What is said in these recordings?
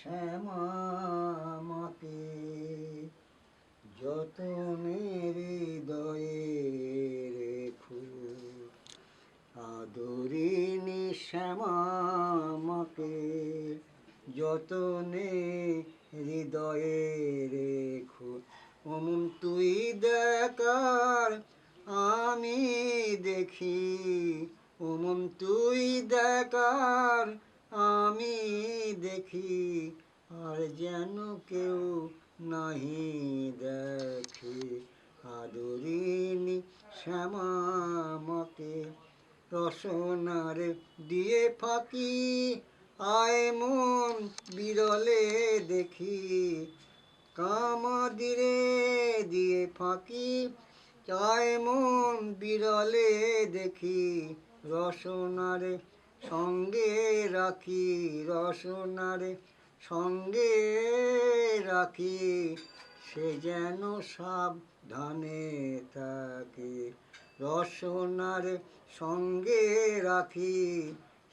শ্যামামাকে যতনে হৃদয়ে রেখো আদরিনী শ্যামামাকে যতনে হৃদয়ে রেখো অমন তুই দেখার আমি দেখি অমন তুই দেখার আমি দেখি আর যেন কেউ নাহি দেখে আদরিনী শ্যামামকে রসনার দিয়ে ফাঁকি, আয় মন বিরলে দেখি, কামাদিরে দিয়ে ফাঁকি চায় মন বিরলে দেখি, রসনারে সঙ্গে রাখি, রসনারে সঙ্গে রাখি, সে যেন সাবধানে থাকে, রসনার সঙ্গে রাখি,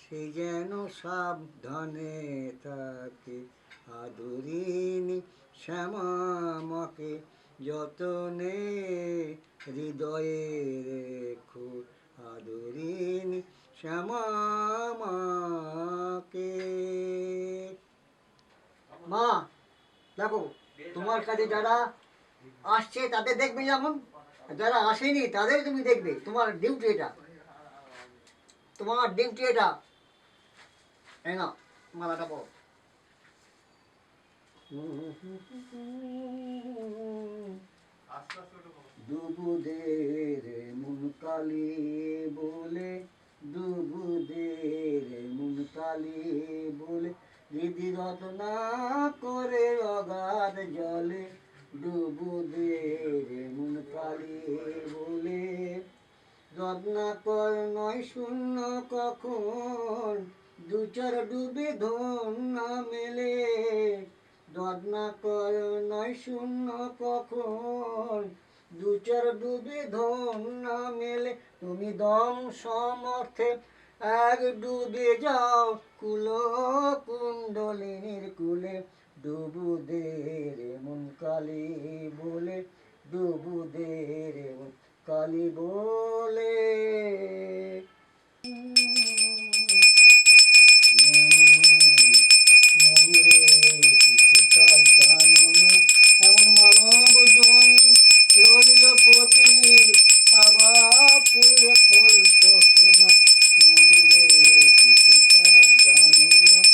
সে যেন সাবধানে থাকে। আদরিনী শ্যামামাকে যতনে হৃদয়ে রেখো। আদরিনী শ্যামামাকে মা, দেখো, তোমার কাছে যারা আসছে, তাদের দেখবে যেমন। যারা আসেনি, তাদের তুমি দেখবে, তোমার ডিউটি এটা। তোমার ডিউটি এটা। এই না মালাটা পড়ো দুবুদের মন কালি বলে, দুবুদের মন কালি বলে দিদি রত্না করে অগাধ জলে। ডুবুদের মন কালি বলে। রত্নাকর নয় শূন্য কখন দু চার ডুবে ধন না মেলে রত্নাকর নয় শূন্য কখন দু চার ডুবে ধন না মেলে। তুমি দম সমর্থে এক ডুবে যাও কুলো কুণ্ডলিনীর কুলে। মন কালী বলে ডুবুদের মন কালী বলে মনে কিছু কাজ জানো না এমন মানব জনি রইল পতি আবার ফুলে ফল তো শোনা মনে কাজ জানো না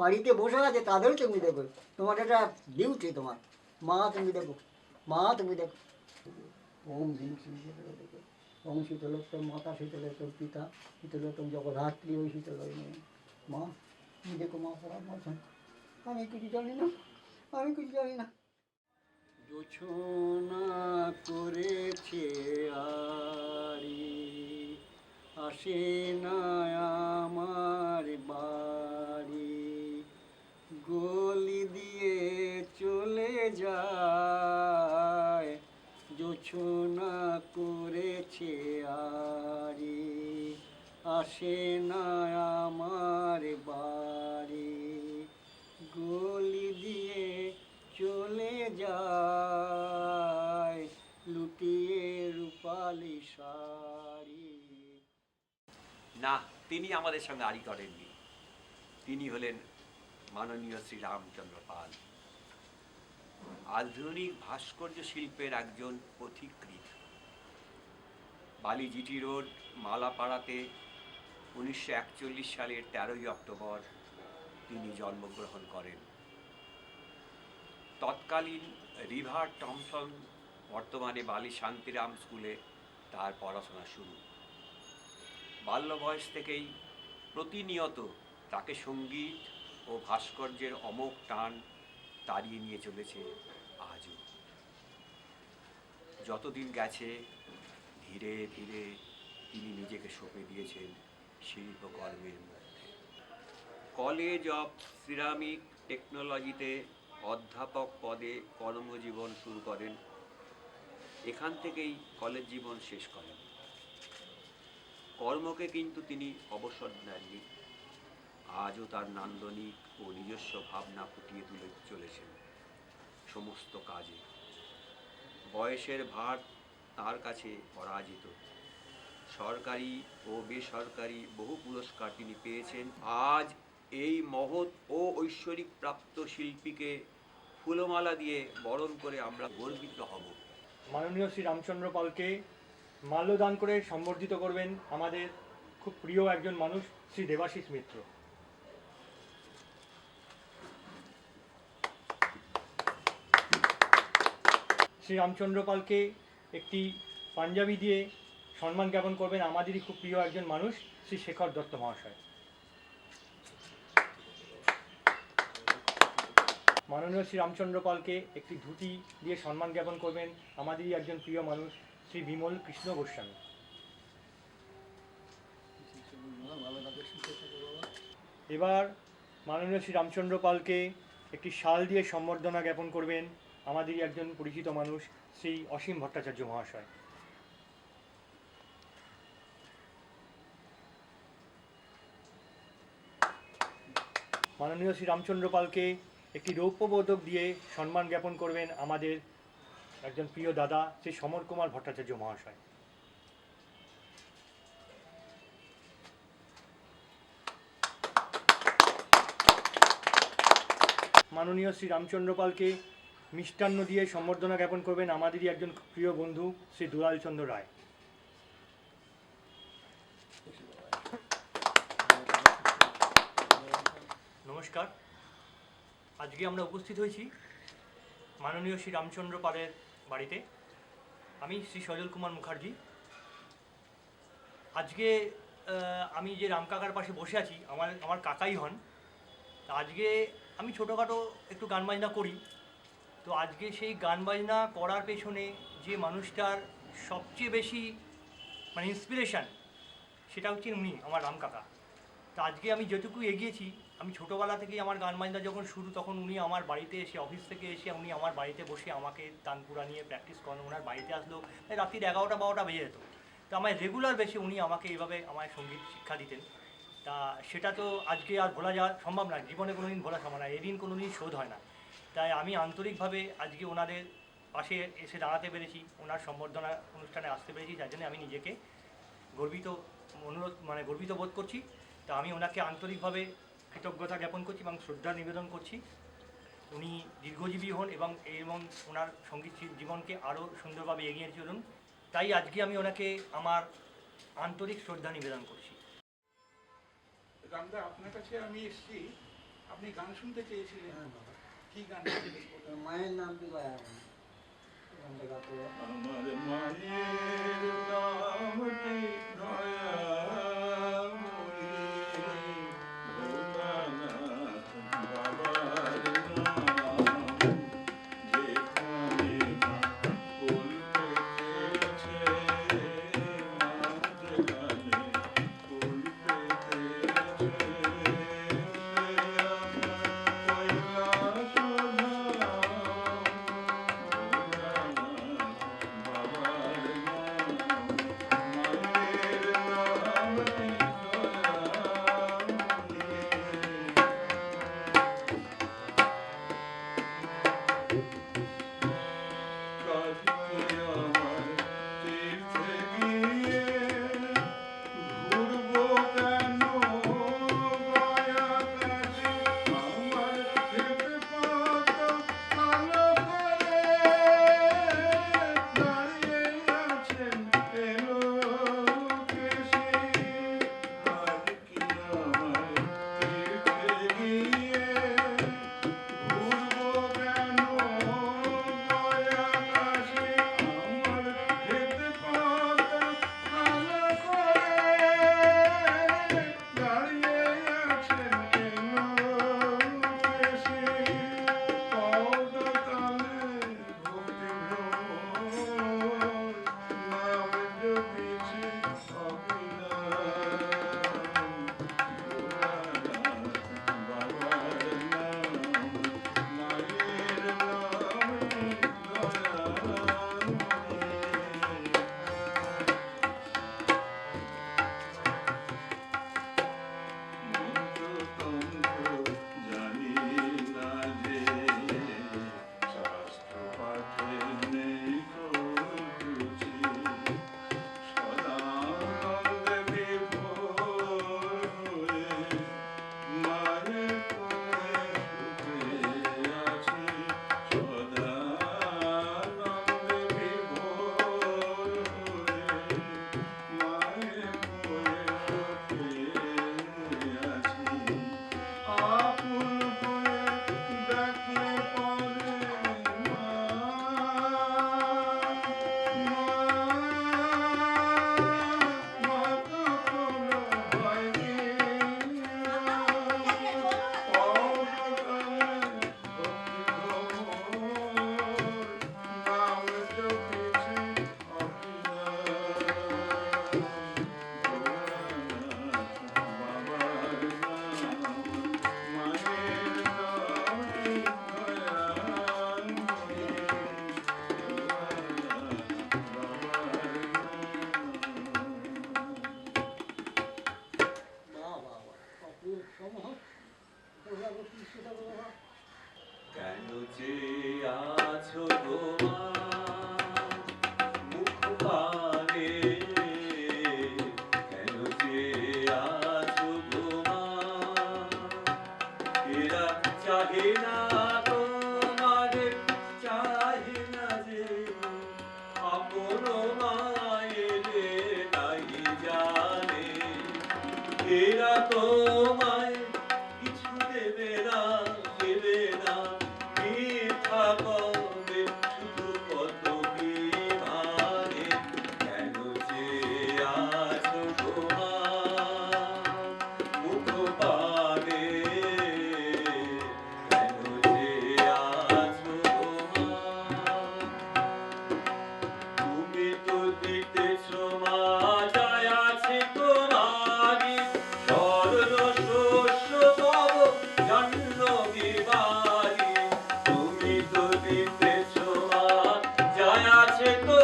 বাড়িতে বসে আছে, তাদেরও তুমি দেখো তোমার এটা ডিউটি তোমার। মা তুমি দেখো, মা তুমি দেখো। ওম ভীম দেখো। ওম শীতলোত্তম মাতা শীতলোত্তম পিতা শীতলোত্তম জগদ্ধাত্রী ওই শীতল মা, তুমি দেখো মা বলছেন আমি কিছু জানি না, আমি কিছু জানি না। জোছনা করেছে আরি, আসে না জোছনা করেছে আরি, আসে না আমার বাড়ি। গলি দিয়ে চলে যায়, লুটিয়ে রূপালি শাড়ি। না, তিনি আমাদের সঙ্গে আড়ি করেননি। তিনি হলেন মাননীয় শ্রী রামচন্দ্র পাল। আধুনিক ভাস্কর্য শিল্পের একজন পথিকৃৎ। বালি জিটি রোড, মালাপাড়াতে উনিশশো একচল্লিশ সালের তেরোই অক্টোবর তিনি জন্মগ্রহণ করেন। তৎকালীন রিভার টমসন বর্তমানে বালি শান্তিরাম স্কুলে তার পড়াশোনা শুরু। বাল্য বয়স থেকেই প্রতিনিয়ত তাকে সংগীত ও ভাস্কর্যের অমোঘ টান তাড়িয়ে নিয়ে চলেছে যতদিন গেছে, ধীরে ধীরে তিনি নিজেকে সঁপে দিয়েছেন শিল্পকর্মের মধ্যে। কলেজ অফ সিরামিক টেকনোলজিতে অধ্যাপক পদে কর্মজীবন শুরু করেন। এখান থেকেই কলেজ জীবন শেষ করেন। কর্মকে কিন্তু তিনি অবসর নেননি আজও তার নান্দনিক ও নিজস্ব ভাবনা ফুটিয়ে তুলে চলেছেন সমস্ত কাজে। বয়সের ভার তার কাছে পরাজিত। সরকারি ও বেসরকারি বহু পুরস্কার তিনি পেয়েছেন। আজ এই মহৎ ও ঐশ্বরিক প্রাপ্ত শিল্পীকে ফুলমালা দিয়ে বরণ করে আমরা গর্বিত হব। মাননীয় শ্রী রামচন্দ্র পালকে মাল্যদান করে সম্বর্ধিত করবেন আমাদের খুব প্রিয় একজন মানুষ শ্রী দেবাশিস মিত্র। শ্রী রামচন্দ্র পালকে একটি পাঞ্জাবি দিয়ে সম্মান জ্ঞাপন করবেন আমাদেরই খুব প্রিয় একজন মানুষ, শ্রী শেখর দত্ত মহাশয়। মাননীয় শ্রী রামচন্দ্র পালকে একটি ধুতি দিয়ে সম্মান জ্ঞাপন করবেন আমাদেরই একজন প্রিয় মানুষ, শ্রী বিমল কৃষ্ণ গোস্বামী। এবার মাননীয় শ্রী রামচন্দ্র পালকে একটি শাল দিয়ে সম্বর্ধনা জ্ঞাপন করবেন আমাদেরই একজন পরিচিত মানুষ শ্রী অসীম ভট্টাচার্য মহাশয়। মাননীয় শ্রী রামচন্দ্র পালকে একটি রৌপ্য পদক দিয়ে সম্মান জ্ঞাপন করবেন আমাদের একজন প্রিয় দাদা, শ্রী সমর কুমার ভট্টাচার্য মহাশয়। মাননীয় শ্রী রামচন্দ্র পালকে মিষ্টান্ন দিয়ে সম্বর্ধনা জ্ঞাপন করবেন আমাদেরই একজন প্রিয় বন্ধু শ্রী দুলাল চন্দ্র রায়। নমস্কার। আজকে আমরা উপস্থিত হয়েছি মাননীয় শ্রী রামচন্দ্র পালের বাড়িতে। আমি শ্রী সজল কুমার মুখার্জি। আজকে আমি যে রামকাকার পাশে বসে আছি, আমার আমার কাকাই হন আজকে আমি ছোটোখাটো একটু গান বাজনা করি। তো আজকে সেই গান বাজনা করার পেছনে যে মানুষটার সবচেয়ে বেশি মানে ইন্সপিরেশান সেটা হচ্ছে উনি, আমার রাম কাকা তা আজকে আমি যেটুকু এগিয়েছি, আমি ছোটোবেলা থেকেই আমার গান বাজনা যখন শুরু, তখন উনি আমার বাড়িতে এসে অফিস থেকে এসে, উনি আমার বাড়িতে বসে আমাকে তানপুরা নিয়ে প্র্যাকটিস করেন, ওনার বাড়িতে আসলো এই রাত্রির এগারোটা, বারোটা বেজে যেত। তো আমায় রেগুলার বেশি উনি আমাকে এইভাবে আমায় সংগীত শিক্ষা দিতেন। তা সেটা তো আজকে আর ভোলা যাওয়া সম্ভব না, জীবনে কোনো দিন ভোলা সম্ভব না, এদিন কোনো দিন শোধ হয় না। তাই আমি আন্তরিকভাবে আজকে ওনাদের পাশে এসে দাঁড়াতে পেরেছি ওনার সম্বর্ধনা অনুষ্ঠানে আসতে পেরেছি যার জন্য আমি নিজেকে গর্বিত অনুরোধ মানে গর্বিত বোধ করছি। তা আমি ওনাকে আন্তরিকভাবে কৃতজ্ঞতা জ্ঞাপন করছি এবং শ্রদ্ধা নিবেদন করছি। উনি দীর্ঘজীবী হন এবং এবং ওনার সংগীত জীবনকে আরও সুন্দরভাবে এগিয়ে চলুন। তাই আজকে আমি ওনাকে আমার আন্তরিক শ্রদ্ধা নিবেদন করছি। রামদা আপনার কাছে আমি এসেছি। আপনি গান শুনতে চেয়েছিলেন। কি গান মায়ের নাম কি গাতে আমার মায়ের নামটি দয়াময়ী, যায় আছে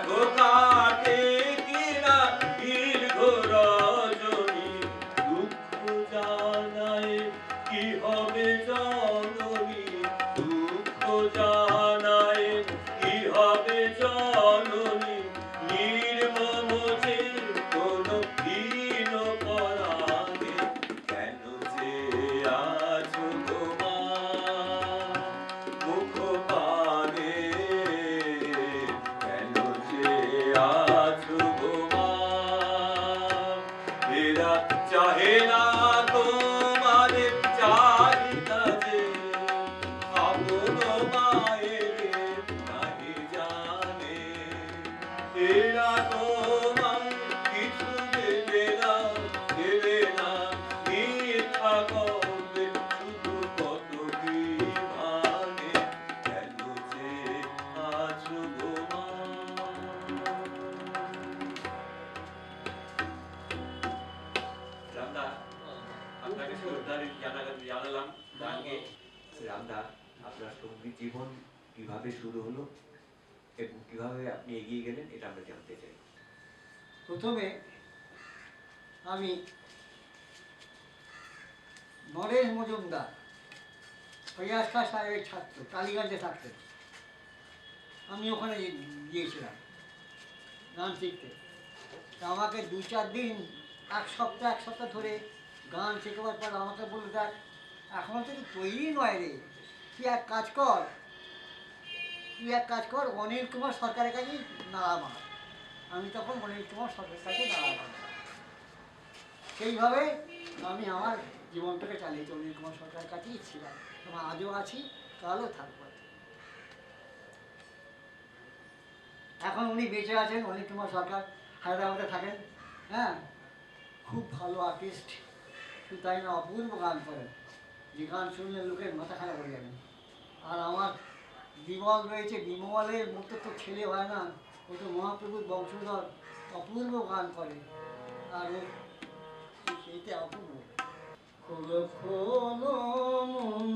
দেখো কাটে প্রথমে আমি নরেশ মজুমদার ফৈয়াজ সাহেবের ছাত্র টালিগঞ্জে থাকতেন আমি ওখানে গিয়েছিলাম, গান শিখতে। আমাকে দু চার দিন, এক সপ্তাহ এক সপ্তাহ ধরে গান শেখাবার পর আমাকে বলল, দেখ এখনও তো তৈরি নয় রে। তুই এক কাজ কর। তুই এক কাজ কর, অনিল কুমার সরকারের কাছেই নাড়া মার আমি তখন অনিল তোমার সরকারের কাছে মার সেইভাবে আমি আমার জীবনটাকে চালিয়েছি অনিল কুমার সরকারের কাছেই ছিলাম। এবং আজও আছি, কালও থাকব। এখন উনি বেঁচে আছেন অনিল কুমার সরকার, হায়দ্রাবাদে থাকেন হ্যাঁ? খুব ভালো আর্টিস্ট শুধু তাই না, অপূর্ব গান করেন। যে গান শুনলে লোকের মাথা খারাপ হয়ে যাবে। আর আমার বিমল রয়েছে, বিমলের মতো তো ছেলে হয় না। ও তো মহাপ্রভুর বংশধর অপূর্ব গান করে। আর সেইটা অপূর্ব। কখনো মন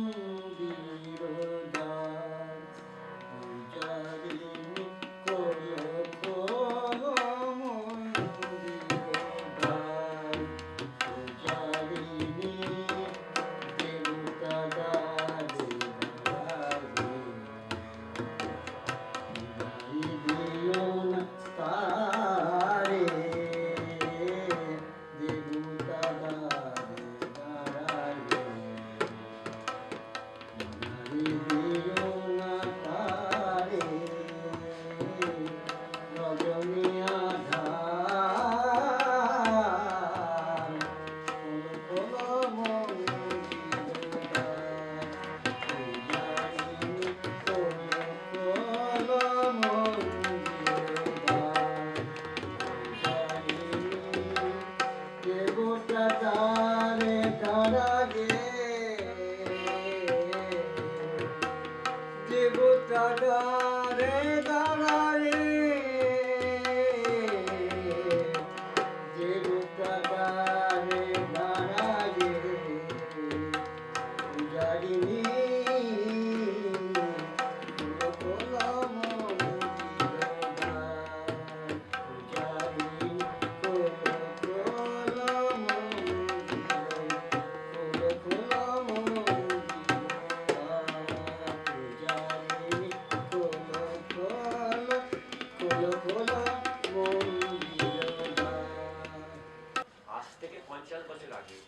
পঞ্চাশ বছর আগে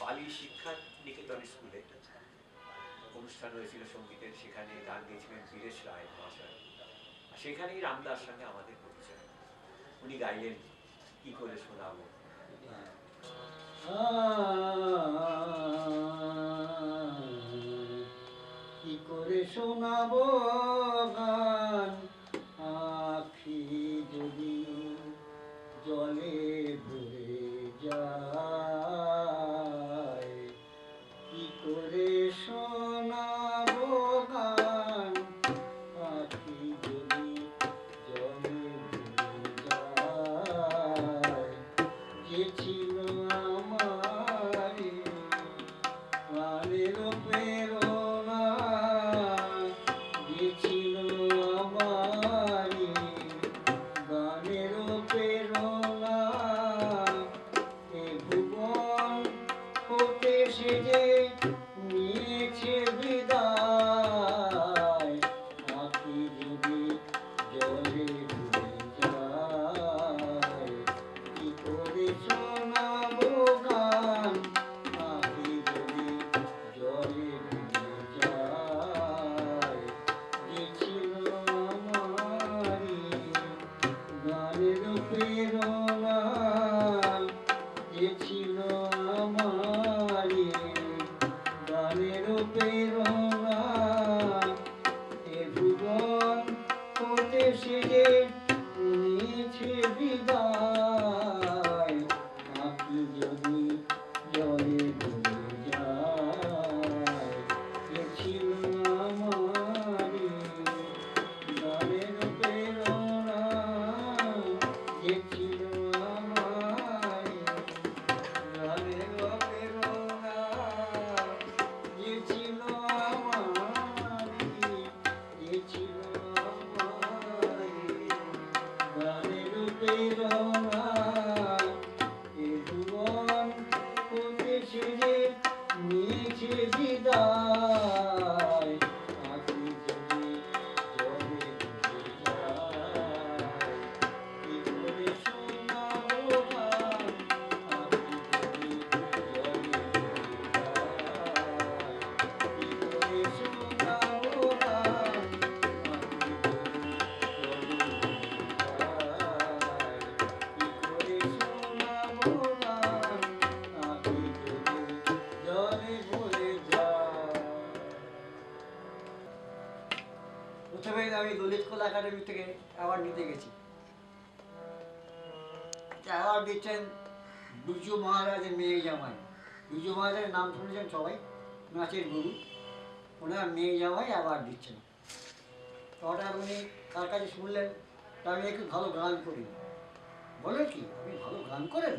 বালি শিক্ষা নিকেতন স্কুলে অনুষ্ঠান হয়েছিল সঙ্গীতের। সেখানে গান দিয়েছিলেন বীরেশ রায় মহাশয়। আর সেখানেই রামদার সঙ্গে আমাদের পরিচয়। উনি গাইলেন, কি করে শোনাবো? কি করে শোনাবো গান? Dale los pedos. হয়েছেন বিরজু মহারাজের মেয়ে জামাই। বিরজু মহারাজের নাম শুনেছেন সবাই? নাচের গুরু। ওনার মেয়ে জামাই আবার দিচ্ছেন। হঠাৎ উনি তার কাছে শুনলেন আমি একটু ভালো গান করি। বলে কি, আপনি ভালো গান করেন?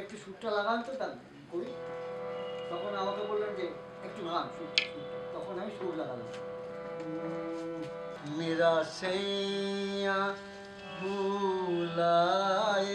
একটু সুরটা লাগান তো তা করি। তখন আমাকে বললেন যে, একটু গান তখন আমি সুর লাগালাম। মেরা सैया भूलाए